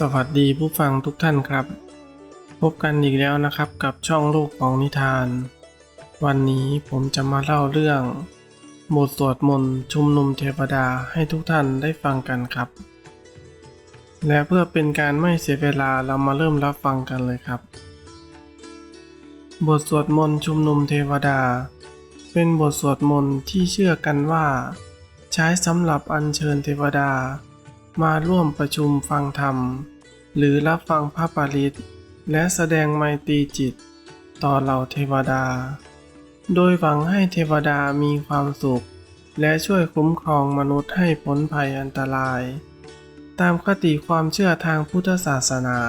สวัสดีผู้ฟังทุกท่านครับ พบกันอีกแล้วนะครับกับช่องโลกของนิทาน วันนี้ผมจะมาเล่าเรื่องบทสวดมนต์ชุมนุมเทวดาให้ทุกท่านได้ฟังกันครับ และเพื่อเป็นการไม่เสียเวลาเรามาเริ่มรับฟังกันเลยครับ บทสวดมนต์ชุมนุมเทวดา เป็นบทสวดมนต์ที่เชื่อกันว่า ใช้สำหรับอัญเชิญเทวดามาร่วมประชุมฟังธรรม หรือรับฟังพระปริตและแสดงไมตรีจิต ต่อเหล่าเทวดา โดยหวังให้เทวดามีความสุข และช่วยคุ้มครองมนุษย์ให้พ้นภัยอันตราย ตามคติความเชื่อทางพุทธศาสนา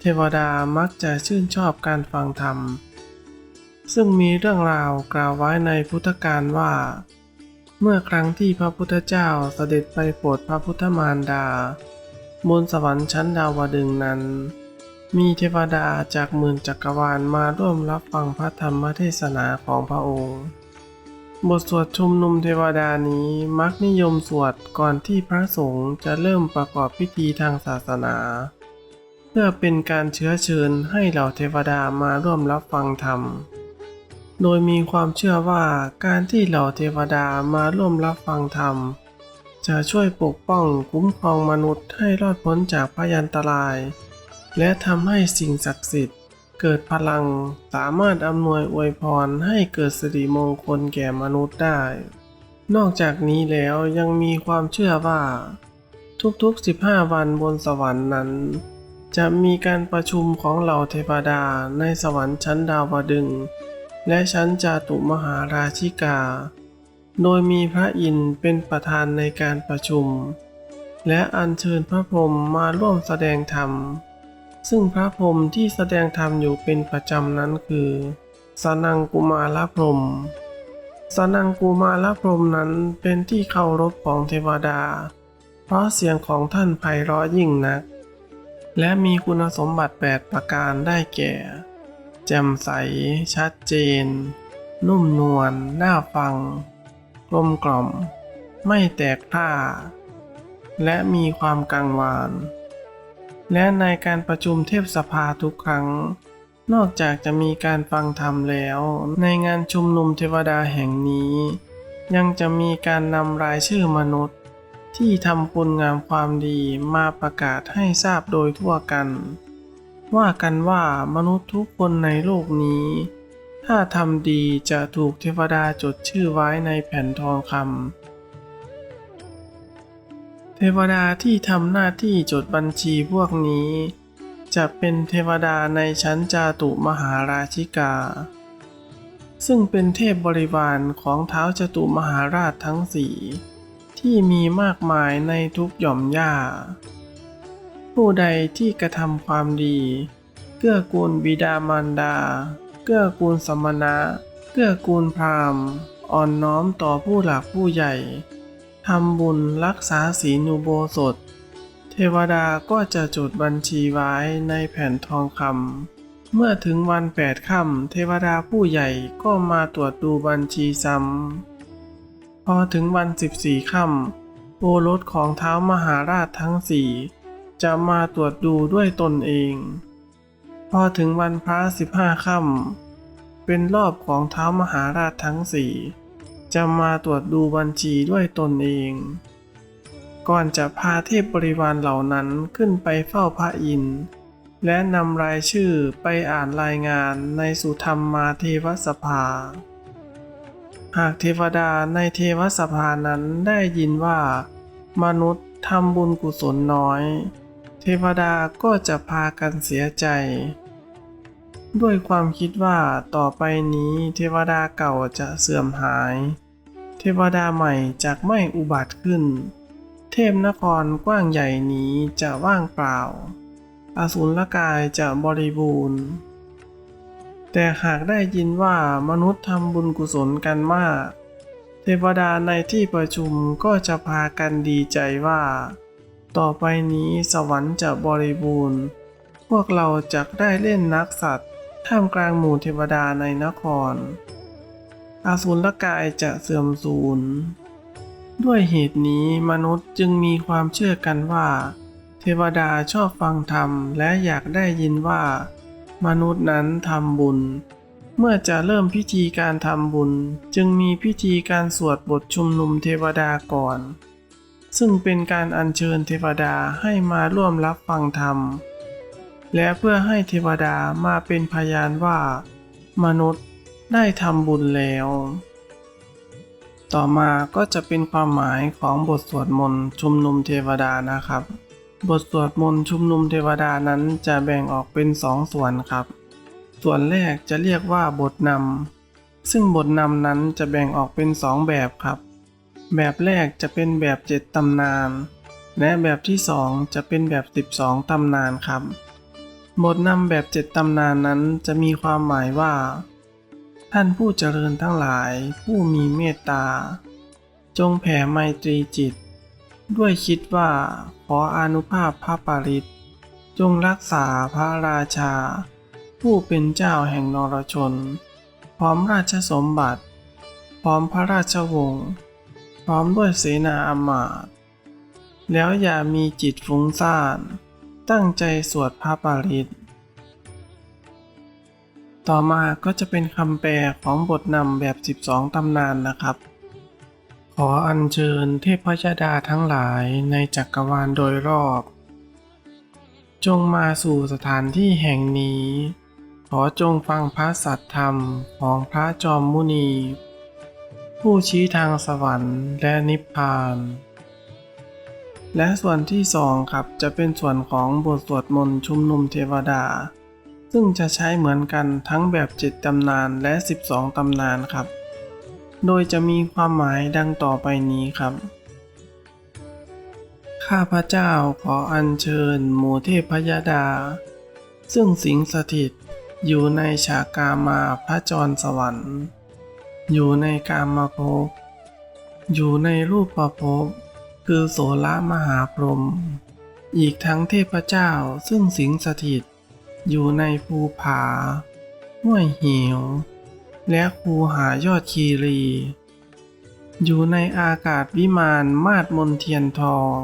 เทวดามักจะชื่นชอบการฟังธรรม ซึ่งมีเรื่องราวกล่าวไว้ในพุทธการว่า เมื่อครั้งที่พระพุทธเจ้าเสด็จไปโปรดพระพุทธมารดา บนสวรรค์ชั้นดาวดึงนั้น มีเทวดาจากหมื่นจักรวาลมาร่วมรับฟังพระธรรมเทศนาของพระองค์ บทสวดชุมนุมเทวดานี้มักนิยมสวดก่อนที่พระสงฆ์จะเริ่มประกอบพิธีทางศาสนา เพื่อเป็นการเชื้อเชิญให้เหล่าเทวดามาร่วมรับฟังธรรมโดยมีความเชื่อว่าการที่เหล่าเทวดามาร่วมรับฟังธรรม จะช่วยปกป้องคุ้มครองมนุษย์ให้รอดพ้นจากพยันตราย และทำให้สิ่งศักดิ์สิทธิ์ เกิดพลังสามารถอำนวยอวยพรให้เกิดสิริมงคลแก่มนุษย์ได้ นอกจากนี้แล้วยังมีความเชื่อว่า ทุกๆ 15 วันบนสวรรค์นั้น จะมีการประชุมของเหล่าเทวดาในสวรรค์ชั้นดาวดึงและชั้นจาตุมหาราชิกา โดยมีพระอินทร์เป็นประธานในการประชุม และอัญเชิญพระพรหมมาร่วมแสดงธรรม ซึ่งพระพรหมที่แสดงธรรมอยู่เป็นประจำนั้นคือสนังกุมารพรหมสนังกุมารพรหมนั้นเป็นที่เคารพของเทวดา เพราะเสียงของท่านไพเราะยิ่งนัก และมีคุณสมบัติ 8 ประการได้แก่ แจ่มใส ชัดเจน นุ่มนวลน่าฟัง กลมกล่อม ไม่แตกพร่า และมีความกังวาน และในการประชุมเทพสภาทุกครั้ง นอกจากจะมีการฟังธรรมแล้ว ในงานชุมนุมเทวดาแห่งนี้ ยังจะมีการนำรายชื่อมนุษย์ ที่ทำคุณงามความดีมาประกาศให้ทราบโดยทั่วกัน ว่ากันว่ามนุษย์ทุกคนในโลกนี้ ถ้าทำดีจะถูกเทวดาจดชื่อไว้ในแผ่นทองคำ เทวดาที่ทำหน้าที่จดบัญชีพวกนี้ จะเป็นเทวดาในชั้นจาตุมหาราชิกา ซึ่งเป็นเทพบริวารของเท้าจตุมหาราชทั้งสี่ที่มีมากมายในทุกหย่อมหญ้า ผู้ใดที่กระทำความดี เกื้อกูลบิดามารดา เกื้อกูลสมณะ เกื้อกูลพราหมณ์อ่อนน้อมต่อผู้หลักผู้ใหญ่ ทำบุญรักษาศีลอุโบสถ เทวดาก็จะจดบัญชีไว้ในแผ่นทองคำ เมื่อถึงวันแปดค่ำเทวดาผู้ใหญ่ก็มาตรวจดูบัญชีซ้ำ พอถึงวันสิบสี่ค่ำโอรสของเท้ามหาราชทั้งสี่จะมาตรวจดูด้วยตนเอง อถึงวันพระสิบห้าค่ำเป็นรอบของเท้ามหาราชทั้งสี่จะมาตรวจดูบัญชีด้วยตนเอง ก่อนจะพาเทพบริวารเหล่านั้นขึ้นไปเฝ้าพระอินทร์และนำรายชื่อไปอ่านรายงานในสุธรรมมาเทวสภา หากเทวดาในเทวสภานั้นได้ยินว่า มนุษย์ทำบุญกุศลน้อย เทวดาก็จะพากันเสียใจ ด้วยความคิดว่าต่อไปนี้เทวดาเก่าจะเสื่อมหาย เทวดาใหม่จะไม่อุบัติขึ้น เทพนครกว้างใหญ่นี้จะว่างเปล่า อสูรกายจะบริบูรณ์ แต่หากได้ยินว่ามนุษย์ทำบุญกุศลกันมาก เทวดาในที่ประชุมก็จะพากันดีใจว่า ต่อไปนี้สวรรค์จะบริบูรณ์ พวกเราจะได้เล่นนักสัตว์ ท่ามกลางหมู่เทวดาในนคร อาสูรกายจะเสื่อมสูญ ด้วยเหตุนี้มนุษย์จึงมีความเชื่อกันว่าเทเทวดาชอบฟังธรรมและอยากได้ยินว่า มนุษย์นั้นทำบุญ เมื่อจะเริ่มพิธีการทำบุญจึงมีพิธีการสวดบทชุมนุมเทวดาก่อน ซึ่งเป็นการอัญเชิญเทวดาให้มาร่วมรับฟังธรรม และเพื่อให้เทวดามาเป็นพยานว่า มนุษย์ได้ทำบุญแล้ว ต่อมาก็จะเป็นความหมายของบทสวดมนต์ชุมนุมเทวดานะครับ บทสวดมนต์ชุมนุมเทวดานั้นจะแบ่งออกเป็นสองส่วนครับ ส่วนแรกจะเรียกว่าบทนำซึ่งบทนำนั้นจะแบ่งออกเป็นสองแบบครับ แบบแรกจะเป็นแบบเจ็ดตำนาน และแบบที่สองจะเป็นแบบสิบสองตำนานครับ บทนำแบบเจ็ดตำนานนั้นจะมีความหมายว่า ท่านผู้เจริญทั้งหลายผู้มีเมตตา จงแผ่ไมตรีจิต ด้วยคิดว่าขออนุภาพพระปาริตจงรักษาพระราชา ผู้เป็นเจ้าแห่งนรชน พร้อมราชสมบัติ พร้อมพระราชวงศ์พร้อมด้วยเสนาอามาตย์แล้วอย่ามีจิตฟุ้งซ่าน ตั้งใจสวดพระปาริตต่อมาก็จะเป็นคำแปลของบทนำแบบ 12 ตำนานนะครับ ขออัญเชิญเทพยดาทั้งหลายในจักรวาลโดยรอบ จงมาสู่สถานที่แห่งนี้ ขอจงฟังพระสัตธรรมของพระจอมมุนี ผู้ชี้ทางสวรรค์และนิพพาน และส่วนที่สองครับจะเป็นส่วนของบทสวดมนต์ชุมนุมเทวดา ซึ่งจะใช้เหมือนกันทั้งแบบเจ็ดตำนานและ 12 ตำนานครับ โดยจะมีความหมายดังต่อไปนี้ครับ ข้าพระเจ้าขออัญเชิญหมู่เทพยดา ซึ่งสิงสถิตอยู่ในฉากามาพระจรสวรรค์ อยู่ในกามภพอยู่ในรูปประภพ คือโสละมหาพรหมอีกทั้งเทพเจ้าซึ่งสิงสถิต อยู่ในภูผาห้วยเหว และคูหายอดคีรี อยู่ในอากาศวิมานมาดมนเทียนทอง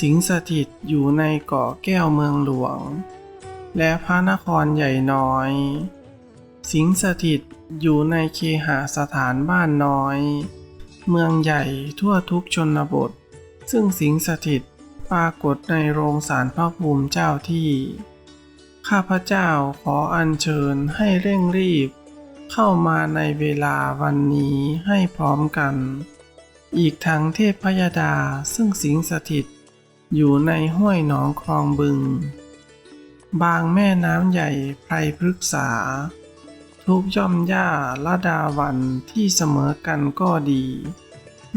สิงสถิตอยู่ในเกาะแก้วเมืองหลวง และพระนครใหญ่น้อย สิงสถิตอยู่ในเคหสถานบ้านน้อย เมืองใหญ่ทั่วทุกชนบท ซึ่งสิงสถิตปรากฏในโรงสารพระภูมิเจ้าที่ ข้าพเจ้าขออัญเชิญให้เร่งรีบ เข้ามาในเวลาวันนี้ให้พร้อมกัน อีกทั้งเทพพยดาซึ่งสิงสถิต อยู่ในห้วยหนองคลองบึง บางแม่น้ำใหญ่ไพรพฤกษา ทุกย่อมย่าละดาวันที่เสมอกันก็ดี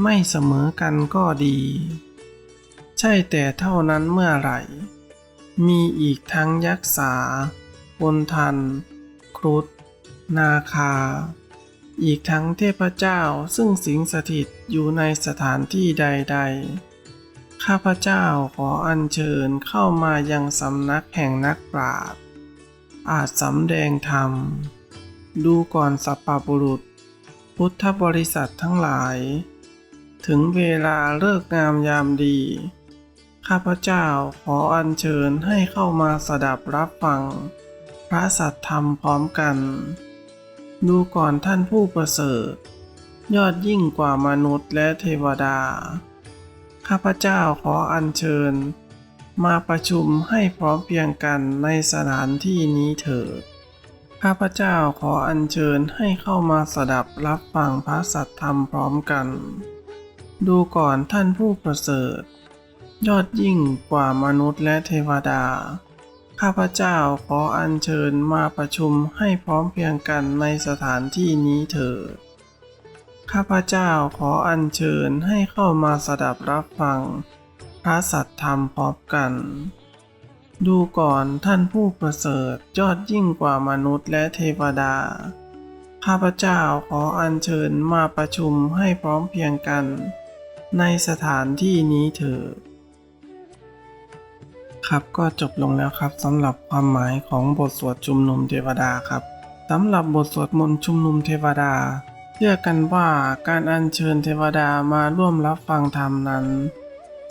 ไม่เสมอกันก็ดี ใช่แต่เท่านั้นเมื่อไหร่ มีอีกทั้งยักษ์สาปนทัน ครุฑนาคา อีกทั้งเทพเจ้าซึ่งสิงสถิตอยู่ในสถานที่ใด ๆ ข้าพเจ้าขออัญเชิญเข้ามายังสำนักแห่งนักปราชญ์อาจสำแดงธรรม ดูก่อนสัปปบุรุษ พุทธบริษัททั้งหลาย ถึงเวลาเลิกงามยามดี ข้าพเจ้าขออัญเชิญให้เข้ามาสดับรับฟัง พระสัตธรรมพร้อมกัน ดูก่อนท่านผู้ประเสริฐ ยอดยิ่งกว่ามนุษย์และเทวดา ข้าพเจ้าขออัญเชิญ มาประชุมให้พร้อมเพียงกันในสถานที่นี้เถิดข้าพเจ้าขออัญเชิญให้เข้ามาสดับรับฟังพระสัตธรรมพร้อมกัน ดูก่อนท่านผู้ประเสริฐ ยอดยิ่งกว่ามนุษย์และเทวดา ข้าพเจ้าขออัญเชิญมาประชุมให้พร้อมเพียงกันในสถานที่นี้เถิดข้าพเจ้าขออัญเชิญให้เข้ามาสดับรับฟัง พระสัตธรรมพร้อมกัน ดูก่อนท่านผู้ประเสริฐยอดยิ่งกว่ามนุษย์และเทวดา ข้าพเจ้าขออัญเชิญมาประชุมให้พร้อมเพียงกัน ในสถานที่นี้เถิดครับก็จบลงแล้วครับสำหรับความหมายของบทสวดชุมนุมเทวดาครับสำหรับบทสวดมนต์ชุมนุมเทวดา เชื่อกันว่าการอัญเชิญเทวดามาร่วมรับฟังธรรมนั้น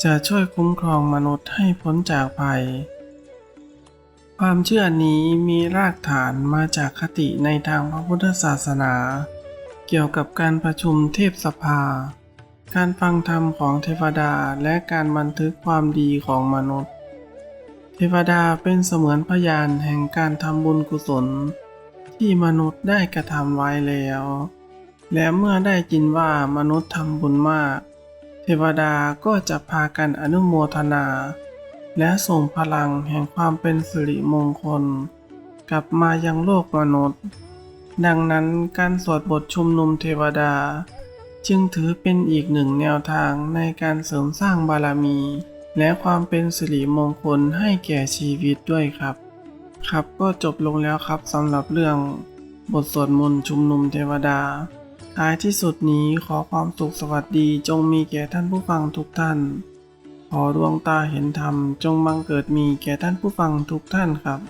จะช่วยคุ้มครองมนุษย์ให้พ้นจากภัย ความเชื่อนี้มีรากฐานมาจากคติในทางพระพุทธศาสนา เกี่ยวกับการประชุมเทพสภา การฟังธรรมของเทวดาและการบันทึกความดีของมนุษย์ เทวดาเป็นเสมือนพยานแห่งการทำบุญกุศล ที่มนุษย์ได้กระทำไว้แล้ว และเมื่อได้ยินว่ามนุษย์ทำบุญมาก เทวดาก็จะพากันอนุโมทนา และส่งพลังแห่งความเป็นสิริมงคล กลับมายังโลกมนุษย์ ดังนั้นการสวดบทชุมนุมเทวดา จึงถือเป็นอีกหนึ่งแนวทางในการเสริมสร้างบารมี และความเป็นสิริมงคลให้แก่ชีวิตด้วยครับ ครับก็จบลงแล้วครับสำหรับเรื่อง บทสวดมนต์ชุมนุมเทวดา ท้ายที่สุดนี้ขอความสุขสวัสดีจงมีแก่ท่านผู้ฟังทุกท่าน ขอดวงตาเห็นธรรมจงบังเกิดมีแก่ท่านผู้ฟังทุกท่านครับ